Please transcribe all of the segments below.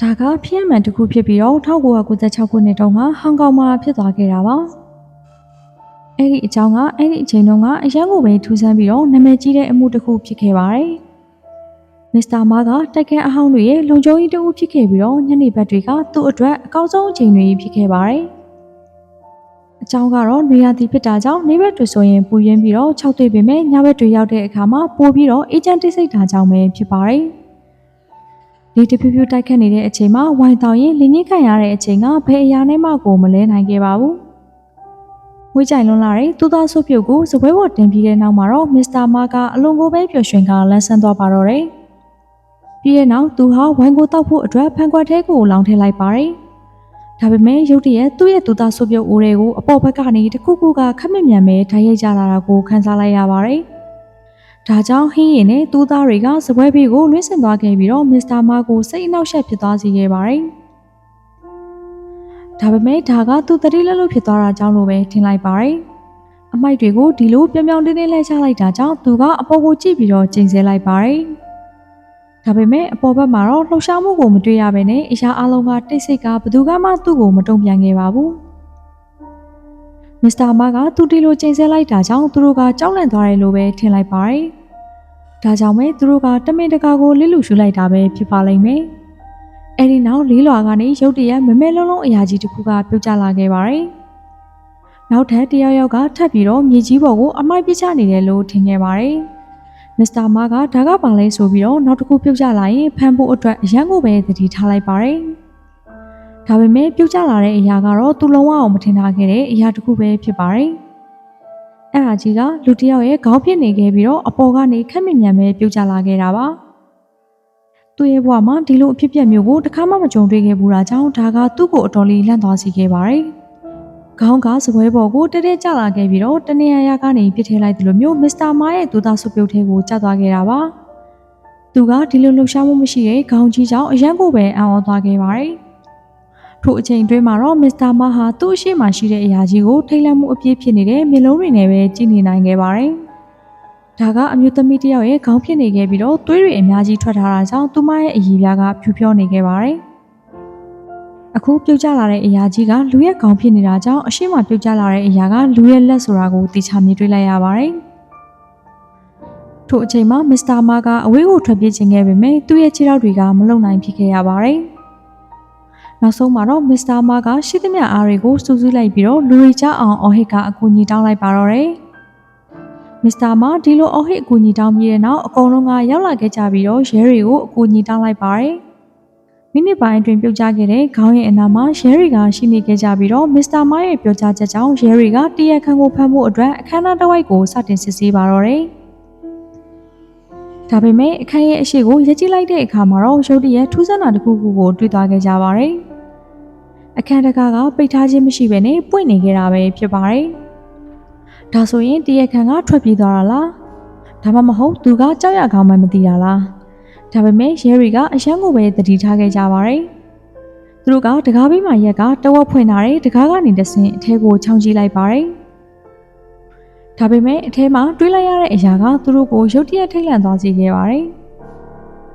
ဒါကဖျက်မှန်တစ်ခုဖြစ်ပြီးတော့1996ခုနှစ်တုန်းကဟောင်ကောင်မှာဖြစ်သွားခဲ့တာပါအဲ့ဒီအကြောင်းကအဲ့ဒီအချိန်တုန်းကအရန်ကိုပဲထူးဆန်းပြီးတော့နာမည်ကြီးတဲ့အမှုတစ်ခုဖြစ်ခဲ့ပါတယ်မစ္စတာမားကတိုက်ခန်းအဟောင်းတွေရဲ့လုံခြုံရေးတအုပ်ဖြစ်ခဲ့ပြီးတော့ညနေဘက်တွေကသူ့အတွက်အကောင်းဆုံးအချိန်တွေဖြစ်ခဲ့ပါတယ်အကြောင်းကတော့နေရာတီဖြစ်တာကြောင့်နေဘက်တွေဆိုရင်ပူရင်းပြီးတော့၆တွေ့ပေမဲ့ညဘက်တွေရောက်တဲ့အခါမှာပိုပြီးတော့အေဂျင့်တိတ်ဆိတ်တာကြောင့်ပဲဖြစ်ပါတယ်။ ဒီတဖြည်းဖြည်းတိုက်ခတ်နေတဲ့အချိန်မှာဝိုင်တောင်ရင်လင်းကြီးခံရတဲ့အချိန်ကဘယ်အရာနဲ့မှကိုမလဲနိုင်ခဲ့ပါဘူး။ဝေးကြိုင်လွန်လာတဲ့သူသားဆုပ်ပြုတ်ကိုစပွဲပေါ်တင်ပြီးတဲ့နောက်မှာတော့မစ္စတာမာကအလွန်ကိုပဲပျော်ရွှင်ကလန်းဆန်းသွားပါတော့တယ်။ပြီးတဲ့နောက်သူဟာဝိုင်ကိုတောက်ဖို့အတွက်ဖန်ခွက်ထဲကိုလောင်းထည့်လိုက်ပါတယ်။ဒါပေမဲ့ရုတ်တရက်သူ့ရဲ့သူသားဆုပ်ပြုတ်အိုးတွေကိုအပေါ်ဘက်ကနေတခုခုကခက်မမြန်ပဲထိုင်ရိုက်ကြလာတာကိုခန်းစားလိုက်ရပါတယ်။ ဒါကြောင့်ဟင်းရင်နဲ့သူသားတွေကစပွဲဘေးကိုလွှင့်ဆင်သွားခဲ့ပြီးတော့မစ္စတာမာကိုစိတ်အနှောက်အယှက်ဖြစ်သွားစေခဲ့ပါတယ်။ဒါပေမဲ့ဒါကသူတတိလက်လို့ဖြစ်သွားတာကြောင့်လို့ပဲထင်လိုက်ပါတယ်။အမိုက်တွေကိုဒီလိုပြောင်ပြောင်တင်းတင်းလဲချလိုက်တာကြောင့်သူကအပေါ်ကိုကြည့်ပြီးတော့ကျိန်ဆဲလိုက်ပါတယ်။ဒါပေမဲ့အပေါ်ဘက်မှာတော့လှုပ်ရှားမှုကိုမတွေ့ရဘဲနဲ့အရာအလုံးကတိတ်ဆိတ်ကဘသူကမှသူ့ကိုမတုံ့ပြန်ခဲ့ပါဘူး။ မစ္စတာမာကသူတီလိုချိန်ဆလိုက်တာကြောင့်သူတို့ကကြောက်လန့်သွားတယ်လို့ပဲထင်လိုက်ပါတယ်။ဒါကြောင့်ပဲသူတို့ကတမင်တကာကိုလစ်လူရှုလိုက်တာပဲဖြစ်ပါလိမ့်မယ်။အဲဒီနောက်လေးလွာကနေရုတ်တရက်မမဲလုံးလုံးအရာကြီးတစ်ခုကပြုတ်ကျလာခဲ့ပါတယ်။နောက်ထပ်တယောက်ယောက်ကထပ်ပြီးတော့မြေကြီးပေါ်ကိုအမိုက်ပစ်ချနေတယ်လို့ထင်ခဲ့ပါတယ်။မစ္စတာမာကဒါကပါလဲဆိုပြီးတော့နောက်တစ်ခုပြုတ်ကျလာရင်ဖမ်းဖို့အတွက်အရန်ကိုပဲသတိထားလိုက်ပါတယ်။ ဒါပေမဲ့ပြုတ်ကျလာတဲ့အရာကတော့သူလုံးဝအောင်မထင်ထားခဲ့တဲ့အရာတစ်ခုပဲဖြစ်ပါတယ်။အဲ့ဒါကြီးကလူတစ်ယောက်ရဲ့ခေါင်းဖြစ်နေခဲ့ပြီးတော့အပေါ်ကနေခက်မြမြန်ပဲပြုတ်ကျလာခဲ့တာပါ။သူ့ရဲ့ဘဝမှာဒီလိုအဖြစ်အပျက်မျိုးကိုတစ်ခါမှမကြုံတွေ့ခဲ့ဘူးတာကြောင့်ဒါကသူ့ကိုအတော်လေးလန့်သွားစေခဲ့ပါတယ်။ခေါင်းကစပွဲပေါ်ကိုတဲတဲကျလာခဲ့ပြီးတော့တနေရာရာကနေပြစ်ထည့်လိုက်တယ်လို့မျိုးမစ္စတာမားရဲ့သူသားဆုပ်ပြုတ်ထဲကိုကျသွားခဲ့တာပါသူကဒီလိုလှုပ်ရှားမှုမရှိတဲ့ခေါင်းကြီးကြောင့်အရန်ကိုပဲအံ့ဩသွားခဲ့ပါတယ် ထို့အချိန်တွင်းမှာတော့မစ္စတာမားဟာသူ့အရှိမှရှိတဲ့အရာကြီးကိုထိတ်လန့်မှုအပြည့်ဖြစ်နေတဲ့မျက်လုံးတွေနဲ့ပဲကြည့်နေနိုင်ခဲ့ပါတယ်ဒါကအမျိုးသမီးတစ်ယောက်ရဲ့ခေါင်းဖြစ်နေခဲ့ပြီးတော့သွေးတွေအများကြီးထွက်ထားတာကြောင့်သူမရဲ့အည်ပြားကဖြူဖြောနေခဲ့ပါတယ်အခုပြုတ်ကျလာတဲ့အရာကြီးကလူရဲ့ခေါင်းဖြစ်နေတာကြောင့်အရှိမပြုတ်ကျလာတဲ့အရာကလူရဲ့လက်ဆိုတာကိုသိချမြင်တွေ့လိုက်ရပါတယ်။ထို့အချိန်မှာမစ္စတာမာကအဝေးကိုထွက်ပြေးခြင်းခဲ့ပေမဲ့သူ့ရဲ့ခြေထောက်တွေကမလုံနိုင်ဖြစ်ခဲ့ရပါတယ်။ နောက်ဆုံးမှာတော့မစ္စတာမာကရှိသမျှအားတွေကိုစူးစူးလိုက်ပြီးတော့လူရီချအောင်အော်ဟစ်ကအကူအညီတောင်းလိုက်ပါတော့တယ်။မစ္စတာမာဒီလိုအော်ဟစ်အကူအညီတောင်းပြီးတဲ့နောက်အကုန်လုံးကရောက်လာခဲ့ကြပြီးတော့ရဲတွေကိုအကူအညီတောင်းလိုက်ပါတယ်။မိနစ်ပိုင်းအတွင်းပြုတ်ကျခဲ့တဲ့ခေါင်းရဲ့အနာမှာရဲရီကရှိနေခဲ့ကြပြီးတော့မစ္စတာမိုင်းရဲ့ပြောကြားချက်ကြောင့်ရဲရီကတရခန့်ကိုဖမ်းဖို့အတွက်အခမ်းအနားတစ်ဝိုက်ကိုစတင်စစ်ဆေးပါတော့တယ်။ဒါပေမဲ့အခန်းရဲ့အရှိကိုရကြည့်လိုက်တဲ့အခါမှာတော့ရုတ်တရက်ထူးဆန်းတာတစ်ခုခုကိုတွေ့သွားခဲ့ကြပါတယ်။ အခန်းတကားကပိတ်ထားခြင်းမရှိဘဲနဲ့ပွင့်နေခဲ့တာပဲဖြစ်ပါတယ်။ဒါဆိုရင်တရခန့်ကထွက်ပြေးသွားတာလား။ဒါမှမဟုတ်သူကကြောက်ရကောင်းမှမသိတာလား။ဒါပေမဲ့ရဲရီကအရန်ကိုပဲတတိထားခဲ့ကြပါတယ်။သူတို့ကတကားဘေးမှာရက်ကတဝက်ဖွင့်ထားတဲ့တကားကနေတဆင်အထဲကိုချောင်းကြည့်လိုက်ပါတယ်။ဒါပေမဲ့အထဲမှာတွေးလိုက်ရတဲ့အရာကသူတို့ကိုရုတ်တရက်ထိတ်လန့်သွားစေခဲ့ပါတယ်။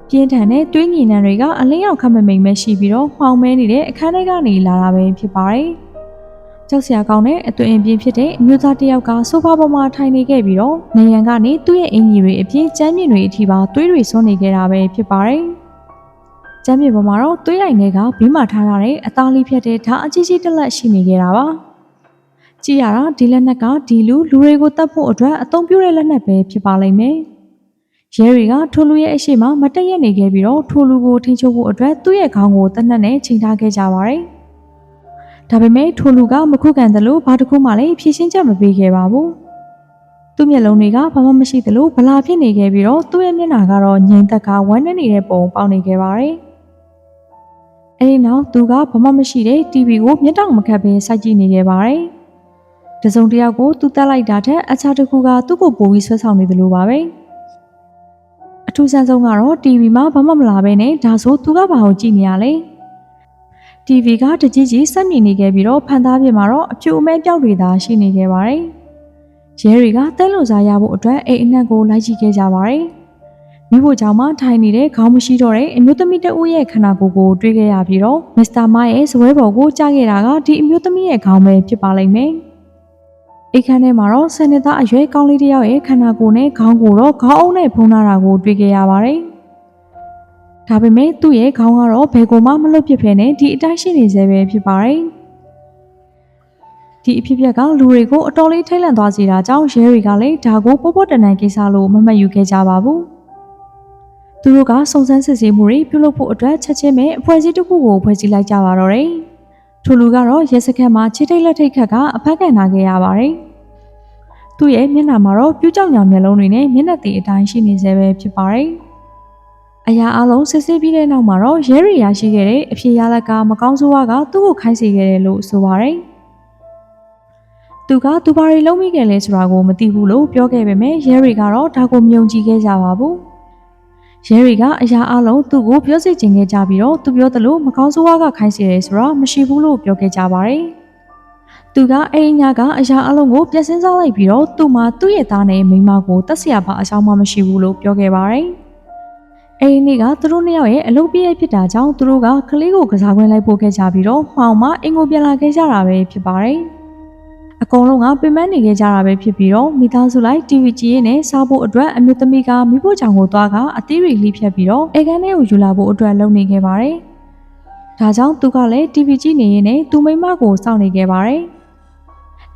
ပြင်းထန်တဲ့တွေးငင်နှံတွေကအလင်းရောက်ခတ်မမိန်ပဲရှိပြီးတော့မှောင်မဲနေတဲ့အခန်းထဲကနေလာတာပဲဖြစ်ပါတယ်။ကြောက်စရာကောင်းတဲ့အသွင်အပြင်ဖြစ်တဲ့အမျိုးသားတစ်ယောက်ကဆိုဖာပေါ်မှာထိုင်နေခဲ့ပြီးတော့နေရန်ကနေသူ့ရဲ့အင်ကြီးတွေအပြင်ကျမ်းမြင့်တွေအထိပါသွေးတွေဆွနေခဲ့တာပဲဖြစ်ပါတယ်။ကျမ်းမြင့်ပေါ်မှာတော့သွေးလိုက်တွေကဘေးမှာထားထားတဲ့အသားလေးဖြတ်တဲ့ဓာတ်အကြီးကြီးတစ်လက်ရှိနေခဲ့တာပါ။ကြည့်ရတာဒီလက်နက်ကဒီလူလူတွေကိုတတ်ဖို့အတွက်အသုံးပြုတဲ့လက်နက်ပဲဖြစ်ပါလိမ့်မယ်။ ရဲရီကထိုလူရဲ့အရှိမမတည့်ရက်နေခဲ့ပြီးတော့ထိုလူကိုထိန်းချုပ်ဖို့အတွက်သူ့ရဲ့ခေါင်းကိုတနက်နဲ့ချိန်ထားခဲ့ကြပါတယ်။ဒါပေမဲ့ထိုလူကမခုခံတယ်လို့ဘာတစ်ခုမှလည်းဖြေရှင်းချက်မပေးခဲ့ပါဘူးသူ့မျက်လုံးတွေကဘာမှမရှိသလိုဗလာဖြစ်နေခဲ့ပြီးတော့သူ့ရဲ့မျက်နှာကတော့ငြိမ်သက်ကဝမ်းနည်းနေတဲ့ပုံပေါက်နေခဲ့ပါတယ်အဲဒီနောက်သူကဘာမှမရှိတဲ့ TV ကိုမျက်တောင်မခတ်ဘဲစိုက်ကြည့်နေခဲ့ပါတယ်တစုံတယောက်ကိုသူတက်လိုက်တာထက်အခြားတစ်ခုကသူ့ကိုပိုပြီးဆွဲဆောင်နေတယ်လို့ပါပဲအ ထူးဆန်းဆုံးကတော့ TV မှာဘာမှမလာဘဲနဲ့ဒါဆိုသူကဘာကိုကြည့်နေရလဲ TV ကတကြီးကြီးစက်မြင်နေခဲ့ပြီးတော့ဖန်သားပြင်မှာတော့အဖြူအမဲပြောက်တွေသာရှိနေခဲ့ပါတယ်။ရဲတွေကတဲလွန်စားရဖို့အတွက်အိမ်အနှံ့ကိုလိုက်ကြည့်ခဲ့ကြပါတယ်။မမိဖို့ကြောင့်မှထိုင်နေတဲ့ခေါင်းမရှိတော့တဲ့အမျိုးသမီးတဦးရဲ့ခန္ဓာကိုယ်ကိုတွေ့ခဲ့ရပြီးတော့မစ္စတာမရဲ့ဇပွဲပေါ်ကိုကြားခဲ့တာကဒီအမျိုးသမီးရဲ့ခေါင်းပဲဖြစ်ပါလိမ့်မယ်။ အိတ်ခမ်းထဲမှာတော့ဆယ်နှစ်သားအရွယ်ကောင်းလေးတစ်ယောက်ရဲ့ခန္ဓာကိုယ်နဲ့ခေါင်းကိုတော့ခေါင်းအုံးနဲ့ဖုံးထားတာကိုတွေ့ခဲ့ရပါတယ်။ဒါပေမဲ့သူ့ရဲ့ခေါင်းကတော့ဘယ်ကိုမှမလွတ်ဖြစ်ဖ ೇನೆ ဒီအတိုင်းရှိနေစေပဲဖြစ်ပါတယ်။ဒီအဖြစ်အပျက်ကလူတွေကိုအတော်လေးထိတ်လန့်သွားစေတာကြောင့်ရဲတွေကလည်းဒါကိုပို့ပို့တန်တန်ကိစ္စလို့မမှတ်ယူခဲ့ကြပါဘူး။သူတို့ကစုံစမ်းစစ်ဆေးမှုတွေပြုလုပ်ဖို့အတွက်ချက်ချင်းပဲအဖွဲ့အစည်းတစ်ခုကိုဖွဲ့စည်းလိုက်ကြပါတော့တယ်။ထိုလူကတော့ရဲစခန်းမှာခြေထိတ်လက်ထိတ်ခတ်ကအဖက်ကန်လာခဲ့ရပါတယ်။ သူ့ရဲ့မျက်နှာမှာတော့ပြူးကြောင်ညာမျက်လုံးတွေနဲ့မျက်နှာတည်အတိုင်းရှိနေစေပဲဖြစ်ပါတယ်။အရာအလုံးစစ်ဆေးပြီးတဲ့နောက်မှာတော့ရဲရီရရှိခဲ့တဲ့အဖြစ်ရလက်ကမကောင်းဆိုးဝါးကသူ့ကိုခိုင်းစေခဲ့တယ်လို့ဆိုပါတယ်။သူကသူဘာတွေလုံးမိခဲ့လဲဆိုတာကိုမသိဘူးလို့ပြောခဲ့ပေမဲ့ရဲရီကတော့ဒါကိုမယုံကြည်ခဲ့ကြပါဘူး။ရဲရီကအရာအလုံးသူ့ကိုပြောစီချင်ခဲ့ကြပြီးတော့သူပြောသလိုမကောင်းဆိုးဝါးကခိုင်းစေတယ်ဆိုတာမရှိဘူးလို့ပြောခဲ့ကြပါတယ်။ သူကအဲ့ဒီညကအရာအလုံးကိုပြက်စင်းစားလိုက်ပြီးတော့သူ့မှာသူ့ရဲ့သားနဲ့မိန်းမကိုတတ်ဆရာပါအဆောင်မှမရှိဘူးလို့ပြောခဲ့ပါတယ်။အဲ့ဒီနေ့ကသူတို့နှစ်ယောက်ရဲ့အလုပ်ပြည့်ဖြစ်တာကြောင့်သူတို့ကကလေးကိုကစားခွင့်လိုက်ပို့ခဲ့ကြပြီးတော့မှောင်မအင်ကိုပြန်လာခဲ့ကြတာပဲဖြစ်ပါတယ်။အကုန်လုံးကပင်ပန်းနေခဲ့ကြတာပဲဖြစ်ပြီးတော့မိသားစုလိုက် TV ကြည့်ရင်းနဲ့စားဖို့အတွက်အမျိုးသမီးကမိဖို့ကြောင်ကိုသွားကအသေးတွေလိဖြတ်ပြီးတော့အေကန်ထဲကိုယူလာဖို့အတွက်လုပ်နေခဲ့ပါတယ်။ဒါကြောင့်သူကလည်း TV ကြည့်နေရင်းနဲ့သူမိမကိုစောင့်နေခဲ့ပါတယ်။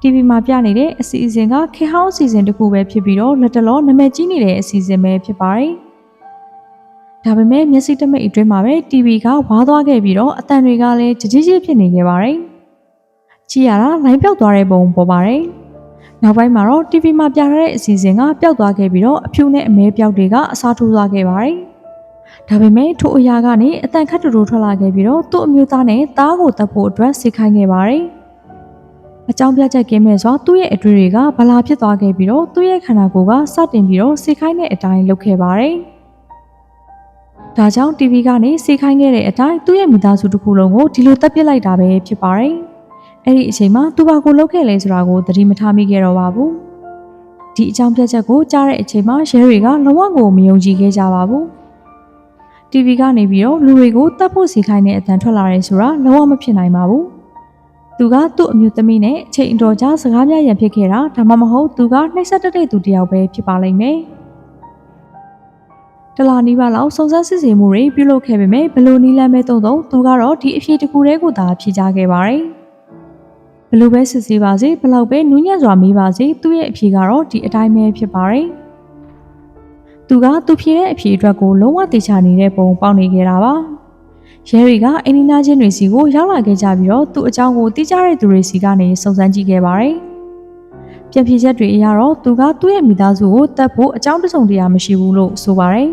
TV မှာပြနေတဲ့အစီအစဉ်ကခေဟောင်းအစီအစဉ်တစ်ခုပဲဖြစ်ပြီးတော့လက်တလောနာမည်ကြီးနေတဲ့အစီအစဉ်ပဲဖြစ်ပါတယ်။ဒါပေမဲ့မျက်စိတမိတ်အတွင်းမှာပဲ TV ကဝါသွားခဲ့ပြီးတော့အတန်တွေကလည်းကြကြီးကြီးဖြစ်နေခဲ့ပါတယ်။ကြည့်ရတာလိုင်းပြောက်သွားတဲ့ပုံပေါ်ပါတယ်။နောက်ပိုင်းမှာတော့ TV မှာပြရတဲ့အစီအစဉ်ကပျောက်သွားခဲ့ပြီးတော့အဖြူနဲ့အမဲပျောက်တွေကအစားထိုးသွားခဲ့ပါတယ်။ဒါပေမဲ့ထိုအရာကနေအတန်ခတ်တူတူထွက်လာခဲ့ပြီးတော့သူ့အမျိုးသားနဲ့သားကိုတပ်ဖို့အတွက်စိတ်ခိုင်းခဲ့ပါတယ်။ အကြောင်းပြချက်ကင်းမဲ့စွာသူ့ရဲ့အတွေ့တွေကဗလာဖြစ်သွားခဲ့ပြီးတော့သူ့ရဲ့ခန္ဓာကိုယ်ကစတင်ပြီးတော့စိတ်ခိုင်းတဲ့အတိုင်းလုပ်ခဲ့ပါတယ်။ဒါကြောင့် TV ကနေစိတ်ခိုင်းခဲ့တဲ့အတိုင်းသူ့ရဲ့မိသားစုတစ်ခုလုံးကိုဒီလိုတပ်ပစ်လိုက်တာပဲဖြစ်ပါတယ်။အဲ့ဒီအချိန်မှာသူဘာကိုလုပ်ခဲ့လဲဆိုတာကိုသတိမထားမိခဲ့တော့ပါဘူးဒီအကြောင်းပြချက်ကိုကြားတဲ့အချိန်မှာရဲတွေကလုံးဝကိုမယုံကြည်ခဲ့ကြပါဘူး TV ကနေပြီးတော့လူတွေကိုတတ်ဖို့စီခိုင်းတဲ့အတန်ထွက်လာတယ်ဆိုတာလုံးဝမဖြစ်နိုင်ပါဘူး သူကသူ့အမျိုးသမီးနဲ့အချိန်အတော်ကြာစကားများရန်ဖြစ်ခဲ့တာဒါမှမဟုတ်သူကနှိမ့်ဆက်တဲ့သူတယောက်ပဲဖြစ်ပါလိမ့်မယ်တလာနီးပါးလောက်စုံစမ်းစစ်ဆေးမှုတွေပြုလုပ်ခဲ့ပေမဲ့ဘလို့နီးလမ်းမဲ့တုံတုံသူကတော့ဒီအဖြေတစ်ခုတည်းကိုသာဖြေကြားခဲ့ပါတယ်။ဘလို့ပဲစစ်ဆေးပါစေဘလောက်ပဲနူးညံ့စွာမေးပါစေသူ့ရဲ့အဖြေကတော့ဒီအတိုင်းပဲဖြစ်ပါတယ်သူကသူဖြေတဲ့အဖြေအတွက်ကိုလုံးဝတေချာနေတဲ့ပုံပေါက်နေခဲ့တာပါ ရဲရီကအင်းနီနာချင်းတွေစီကိုရောက်လာခဲ့ကြပြီးတော့သူ့အကြောင်းကိုသိကြတဲ့သူတွေစီကနေစုံစမ်းကြည့်ခဲ့ပါတယ်ပြန်ဖြေချက်တွေအရတော့သူကသူ့ရဲ့မိသားစုကိုတတ်ဖို့အကြောင်းတစုံတရာမရှိဘူးလို့ဆိုပါတယ်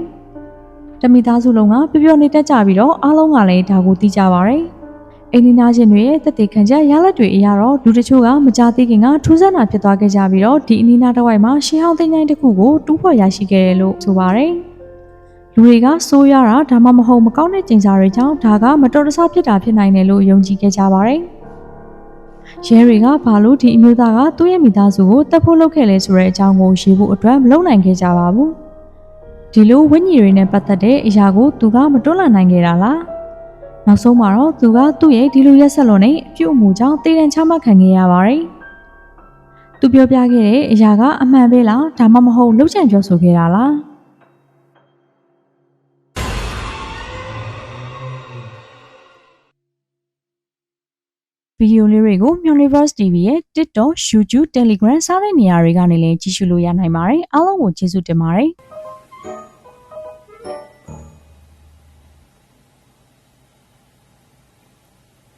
တမိသားစုလုံးကပျော်ပျော်နေတတ်ကြပြီးတော့အားလုံးကလည်းဒါကိုသိကြပါတယ်အိန္ဒိနာရှင်တွေရဲ့တက်တေခံချက်ရလက်တွေအရတော့လူတချို့ကမကြသေးခင်ကထူးဆန်းတာဖြစ်သွားခဲ့ကြပြီးတော့ဒီအနီနာတစ်ဝိုက်မှာရှင်းဟောင်းသိန်းတိုင်းတစ်ခုကိုတူးဖော်ရရှိခဲ့တယ်လို့ဆိုပါတယ်။ လူတွေကစိုးရတာဒါမှမဟုတ်မကောင်းတဲ့ကျင်စာတွေကြောင့်ဒါကမတော်တဆဖြစ်တာဖြစ်နိုင်တယ်လို့ယုံကြည်ခဲ့ကြပါတယ်။ရဲတွေကဘာလို့ဒီအမျိုးသားကသူ့ရဲ့မိသားစုကိုတပ်ဖို့လုပ်ခဲ့လဲဆိုတဲ့အကြောင်းကိုရေးဖို့အတွက်မလုပ်နိုင်ခဲ့ကြပါဘူး။ဒီလိုဝိညာဉ်တွေနဲ့ပတ်သက်တဲ့အရာကိုသူကမတွန်းလှန်နိုင်ခဲ့တာလား။နောက်ဆုံးမှာတော့သူကသူ့ရဲ့ဒီလိုရက်ဆက်လွန်နဲ့အပြုတ်မှုကြောင့်တည်တံချမှတ်ခံခဲ့ရပါတယ်။သူပြောပြခဲ့တဲ့အရာကအမှန်ပဲလားဒါမှမဟုတ်လှုပ်ချံပြောဆိုခဲ့တာလား။ ဗီဒီယိုလေးတွေကို Universe TV ရဲ့ TikTok, YouTube, Telegram စတဲ့နေရာတွေကနေလည်းကြည့်ရှုလို့ရနိုင်ပါတယ်။အားလုံးကိုကျေးဇူးတင်ပါတယ်။